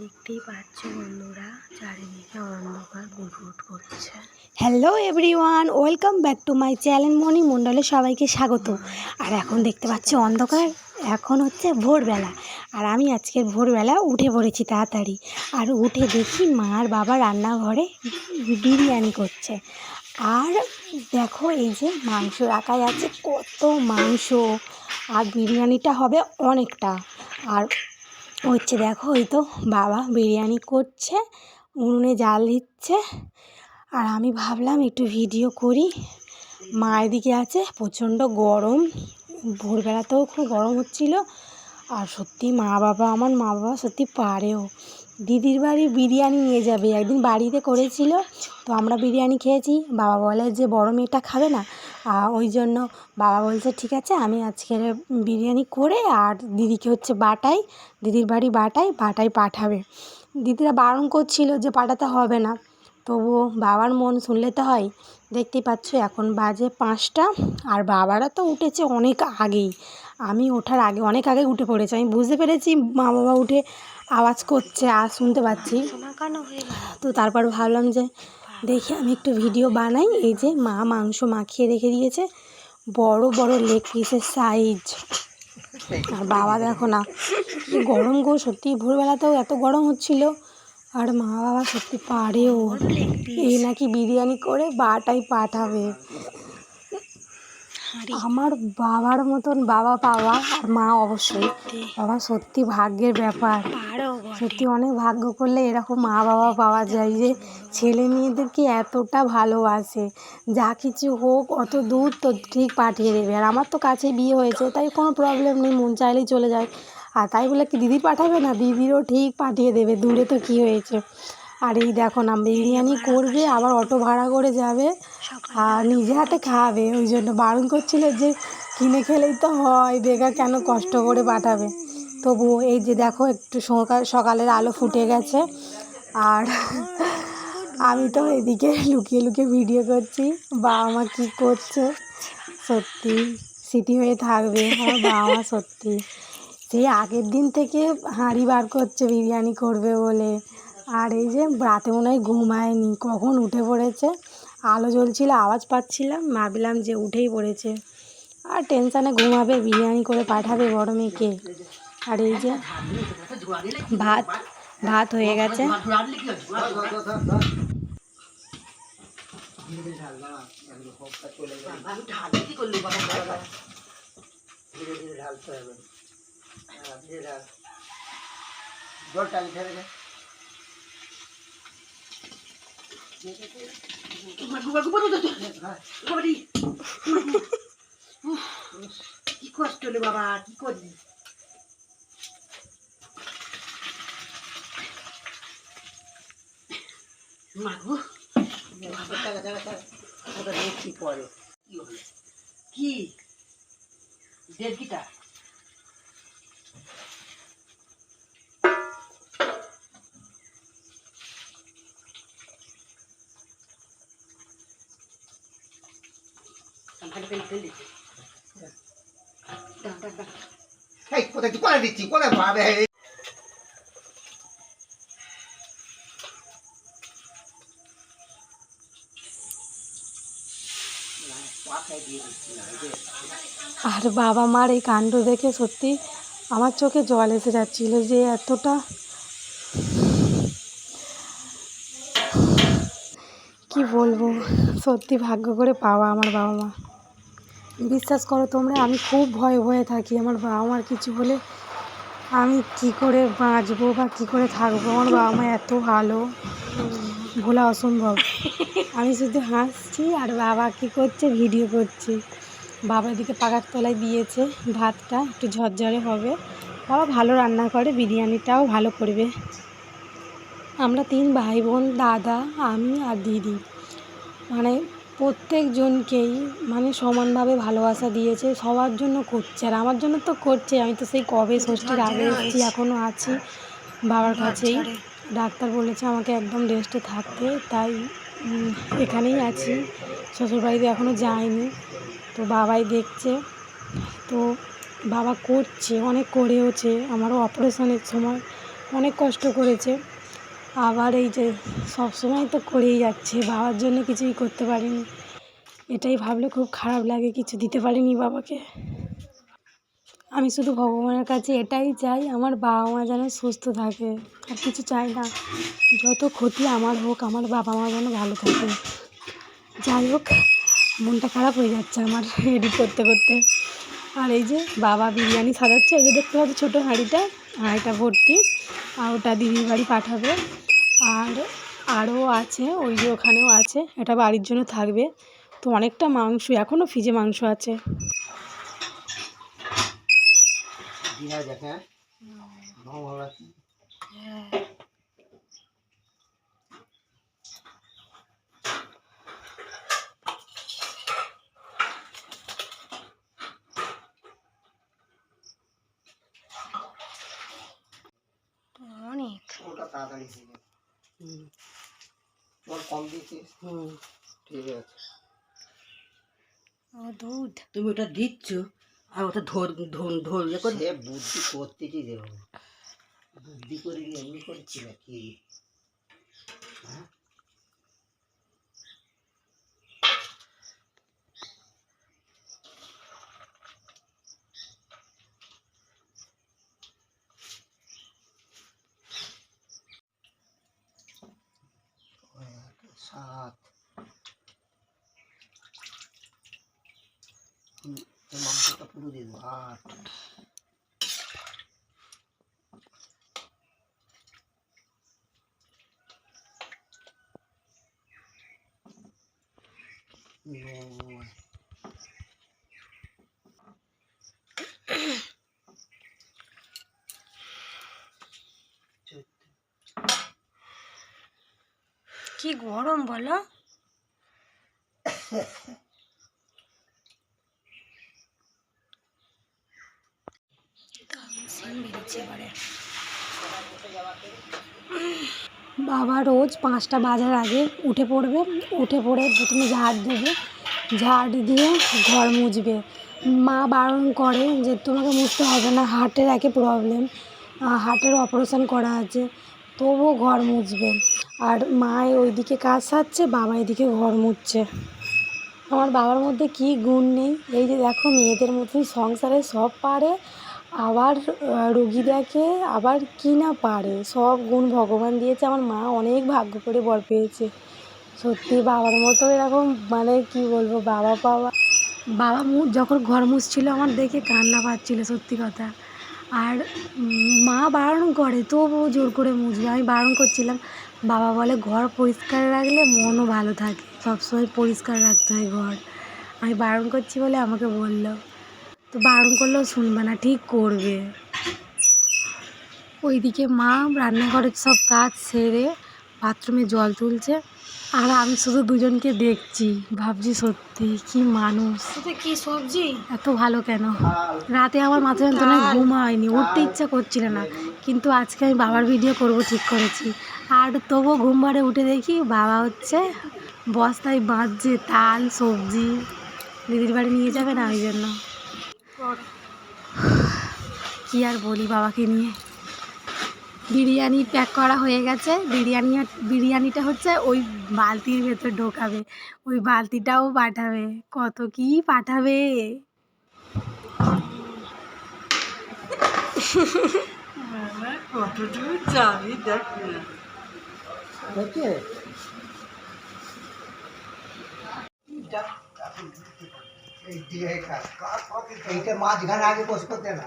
দেখতেই পাচ্ছ বন্ধুরা, চারিদিকে অন্ধকার বুটবুট করছে। Hello everyone welcome back to my channel Moni মণ্ডলে সবাইকে স্বাগত। আর এখন দেখতে পাচ্ছ অন্ধকার, এখন হচ্ছে ভোরবেলা। আর আমি আজকের ভোরবেলা উঠে পড়েছি তাড়াতাড়ি। আর উঠে দেখি মা আর বাবা রান্নাঘরে বিরিয়ানি করছে। আর দেখো এই যে মাংস রাখাই আছে, কত মাংস। আর বিরিয়ানিটা হবে অনেকটা। আর হচ্ছে দেখো, ওই তো বাবা বিরিয়ানি করছে, উনুনে জাল দিচ্ছে। আর আমি ভাবলাম একটু ভিডিও করি। মা এদিকে আছে, প্রচণ্ড গরম। ভোরবেলাতেও খুব গরম হচ্ছিল। আর সত্যি মা বাবা আমার মা বাবা সত্যি পারেও। দিদির বাড়ি বিরিয়ানি নিয়ে যাবে, একদিন বাড়িতে করেছিল। তো আমরা বিরিয়ানি খেয়েছি। বাবা বলে যে বড় মেয়েটা খাবে না। ওই জন্য বাবা বলছে, ঠিক আছে, আমি আজকের বিরিয়ানি করে আর দিদিকে হচ্ছে বাটাই, দিদির বাড়ি বাটাই বাটাই পাঠাবে। দিদিরা বারণ করছিল যে পাঠাতে হবে না। তবুও বাবার মন শুনলে তো হয়। দেখতেই পাচ্ছ, এখন বাজে পাঁচটা আর বাবারা তো উঠেছে অনেক আগেই। আমি ওঠার আগে, অনেক আগে উঠে পড়েছি। আমি বুঝতে পেরেছি মা বাবা উঠে আওয়াজ করছে, আর শুনতে পাচ্ছি। হয়ে তো তারপর ভাবলাম যে দেখি আমি একটু ভিডিও বানাই। এই যে মা মাংস মাখিয়ে রেখে দিয়েছে। বড় বড় লেগ পিসের সাইজ আর বাবা দেখো না কি গরম গো সত্যি ভোরবেলাতেও এত গরম হচ্ছিল। আর মা বাবা সত্যি পারেও এই নাকি বিরিয়ানি করে বাটাই পাঠাবে। আমার বাবার মতন বাবা পাওয়া আর মা অবশ্যই। বাবা সত্যি ভাগ্যের ব্যাপার। পারো সত্যি অনেক ভাগ্য করলে এরকম মা বাবা পাওয়া যায় যে ছেলে মেয়েদেরকে এতটা ভালোবাসে। যা কিছু হোক অত দূর তো ঠিক পাঠিয়ে দেবে। আর আমার তো কাছে বিয়ে হয়েছে তাই কোনো প্রবলেম নেই মন চাইলেই চলে যায়। আর তাই বলে কি দিদি পাঠাবে না? দিদিরও ঠিক পাঠিয়ে দেবে। দূরে তো কী হয়েছে? আর এই দেখো না, বিরিয়ানি করবে, আবার অটো ভাড়া করে যাবে। আর নিজে হাতে খাওয়াবে ওই জন্য বারণ করছিল যে কিনে খেলেই তো হয়, বেকার কেন কষ্ট করে পাঠাবে? তবুও এই যে দেখো, একটু সকাল, সকালের আলো ফুটে গেছে। আর আমি তো এদিকে লুকিয়ে লুকিয়ে ভিডিও করছি, বাবা মা কী করছে? সত্যি স্মৃতি হয়ে থাকবে হ্যাঁ বাবা মা সত্যি। সেই আগের দিন থেকে হাঁড়ি বার করছে, বিরিয়ানি করবে বলে। আর এই যে রাতে মনে হয় ঘুমায়নি, কখন উঠে পড়েছে? আলো জ্বলছিল, আওয়াজ পাচ্ছিলাম ভাবলাম যে উঠেই পড়েছে। আর টেনশানে ঘুমাবে, বিরিয়ানি করে পাঠাবে বড় মেয়েকে। আর এই যে ভাত ভাত হয়ে গেছে। কি কষ্ট রে বাবা কি? করবি মাগো দেখছি পরে কি হলো কি দেড়কিটা এই কোথায় তুই? কোথায় দিচ্ছি? কোথায় ভাবে? আর বাবা মার এই কাণ্ড দেখে সত্যি আমার চোখে জল এসে যাচ্ছিল যে এতটা। কি বলব? সত্যি ভাগ্য করে পাওয়া আমার বাবা মা। বিশ্বাস করো তোমরা, আমি খুব ভয়ে ভয়ে থাকি আমার বাবা মার কিছু হলে আমি কি করে বাঁচবো বা কী করে থাকব? আমার বাবা মা এত ভালো, ভোলা অসম্ভব। আমি শুধু হাসছি আর বাবা কী করছে? ভিডিও করছে। বাবা এদিকে পাকার তলায় দিয়েছে ভাতটা, একটু ঝরঝরে হবে। বাবা ভালো রান্না করে, বিরিয়ানিটাও ভালো করবে। আমরা তিন ভাই বোন, দাদা, আমি আর দিদি। মানে প্রত্যেকজনকেই মানে সমানভাবে ভালোবাসা দিয়েছে সবার জন্য করছে। আর আমার জন্য তো করছে আমি তো সেই কবে ষষ্ঠীর আগে এসেছি এখনও আছি। বাবার কাছেই। ডাক্তার বলেছে আমাকে একদম রেস্টে থাকতে তাই এখানেই আছি। শ্বশুরবাড়িতে এখনও যাইনি তো বাবাই দেখছে। তো বাবা করছে অনেক করেওছে। আমারও অপারেশনের সময় অনেক কষ্ট করেছে। আবার এই যে সবসময় তো করেই যাচ্ছে, বাবার জন্য কিছুই করতে পারিনি। এটাই ভাবলে খুব খারাপ লাগে, কিছু দিতে পারিনি বাবাকে। আমি শুধু ভগবানের কাছে এটাই চাই, আমার বাবা মা যেন সুস্থ থাকে, আর কিছু চাই না। যত ক্ষতি আমার হোক, আমার বাবা মা যেন ভালো থাকে। যাই হোক, মনটা খারাপ হয়ে যাচ্ছে আমার এডিট করতে করতে। আর এই যে বাবা বিরিয়ানি সাজাচ্ছে, এই যে দেখতে পাচ্ছি ছোটো হাঁড়িটা হাঁড়িটা ভর্তি। আর ওটা দিদির বাড়ি পাঠাবে। আর আরও আছে ওই যে ওখানেও আছে। এটা বাড়ির জন্য থাকবে। তো অনেকটা মাংস এখনও ফ্রিজে মাংস আছে। হ্যাঁ অনেক ওটা তাড়াতাড়ি হয়ে যাবে তোর কম দিয়েছিস? ঠিক আছে। ও দুধ। তুমি ওটা দিচ্ছ আর ওটা ধর ধর ধরলে করে। সে বুদ্ধি করতেছি দেব। বুদ্ধি করে কি এমনি করছি নাকি? হ্যাঁ? এক, সাত হুম, এই মাংসটা পুরো দিয়ে দেবো আট নয় চোদ্দ কি গরম বলো? বাবা রোজ পাঁচটা বাজার আগে উঠে পড়বে, উঠে পড়ে প্রথমে ঝাড় দেবে, ঝাড় দিয়ে ঘর মুছবে। মা বারণ করে যে তোমাকে মুছতে হবে না, হার্টের একে প্রবলেম হার্টের অপারেশন করা আছে, তবুও ঘর মুছবে। আর মা ওইদিকে কাজ সারছে, বাবা এদিকে ঘর মুছছে। আমার বাবার মধ্যে কী গুণ নেই? এই যে দেখো, মেয়েদের মতোই সংসারে সব পারে, আবার রুগী দেখে আবার কি না পারে? সব গুণ ভগবান দিয়েছে। আমার মা অনেক ভাগ্য করে বর পেয়েছে। সত্যি বাবার মতো এরকম মানে কি বলব বাবা পাওয়া বাবা যখন ঘর মুছছিল, আমার দেখে কান্না পাচ্ছিল, সত্যি কথা। আর মা বারণ করে, তবুও জোর করে মুছবে। আমি বারণ করছিলাম, বাবা বলে ঘর পরিষ্কার রাখলে মনও ভালো থাকে, সবসময় পরিষ্কার রাখতে হয় ঘর। আমি বারণ করছি বলে আমাকে বলল, তো বারণ করলেও শুনবে না, ঠিক করবে। ওইদিকে মা রান্নাঘরের সব কাজ সেরে বাথরুমে জল তুলছে। আর আমি শুধু দুজনকে দেখছি। ভাবছি সত্যি কি মানুষ। কি সবজি? এত ভালো কেন? রাতে আমার মাথা যন্ত্রণায় ঘুম হয়নি উঠতে ইচ্ছা করছিল না। কিন্তু আজকে আমি বাবার ভিডিও করব ঠিক করেছি। আর তবুও ঘুম ভাড়ে উঠে দেখি বাবা হচ্ছে বস্তায় বাঁধছে তাল সবজি। দিদির বাড়ি নিয়ে যাবে না ওই জন্য। কী আর বলি বাবাকে নিয়ে? বিরিয়ানি প্যাক করা হয়ে গেছে। বিরিয়ানি বিরিয়ানিটা হচ্ছে ওই বালতির ভেতর ঢোকাবে। ওই বালতিটাও পাঠাবে। কত কি পাঠাবে? কতটুকু যাবি দেখ। এইটা। মাঝখানে আগে বসে করতে না।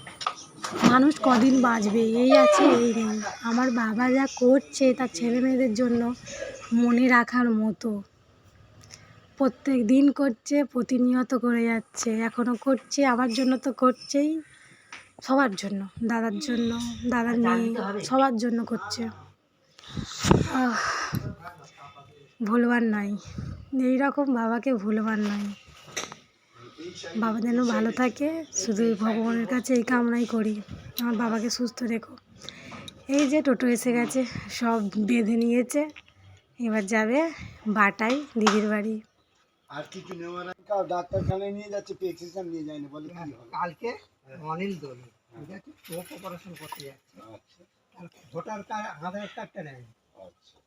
মানুষ কদিন বাঁচবে? এই আছে এই নেই। আমার বাবা যা করছে তার ছেলে মেয়েদের জন্য মনে রাখার মতো। প্রত্যেক দিন করছে প্রতিনিয়ত করে যাচ্ছে। এখনও করছে আমার জন্য তো করছেই। সবার জন্য দাদার জন্য দাদার মেয়ে সবার জন্য করছে। ভুলবার নয়। এইরকম বাবাকে ভুলবার নয়। বাবা যেন ভালো থাকে। শুধু ভগবানের কাছে এই কামনাই করি। আমার বাবাকে সুস্থ রেখো। এই যে টোটো এসে গেছে সব বেঁধে নিয়েছে। এবার যাবে বাটাই দিদির বাড়ি। আর কি কি নেওয়ার ডাক্তারখানায় নিয়ে যাচ্ছে প্রেসক্রিপশন নিয়ে যায়নি বলে কি হবে? কালকে অনিল দোল ঠিক আছে? চোখ অপারেশন করতে যাচ্ছে। আচ্ছা। ভোটার কার্ড আধার কার্ডটা নেয় আচ্ছা।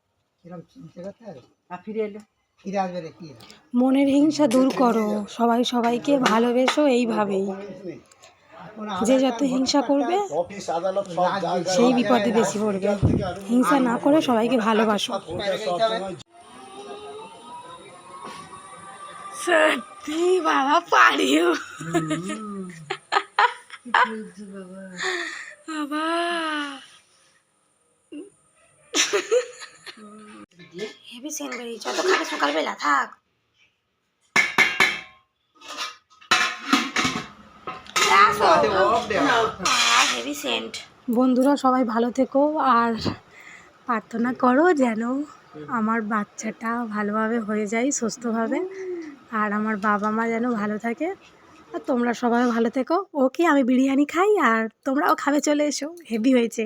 কিরম চিনতে পারতে আর ফিরে এলো। মনের হিংসা দূর করো সবাই সবাইকে ভালোবেসো এইভাবেই। যে যত হিংসা করবে সেই বিপদে বেশি পড়বে। হিংসা না করে সবাইকে ভালোবাসো। সত্যি বাবা পারিও। বাবা। হেভি বেরিয়েছে অত খাবে সকালবেলা থাক। হেভি সেন্ট বন্ধুরা সবাই ভালো থেকো আর প্রার্থনা করো যেন আমার বাচ্চাটা ভালোভাবে হয়ে যায় সুস্থভাবে আর আমার বাবা মা যেন ভালো থাকে। আর তোমরা সবাই ভালো থেকো। ওকে আমি বিরিয়ানি খাই আর তোমরাও খাবে চলে এসো। হেভি হয়েছে।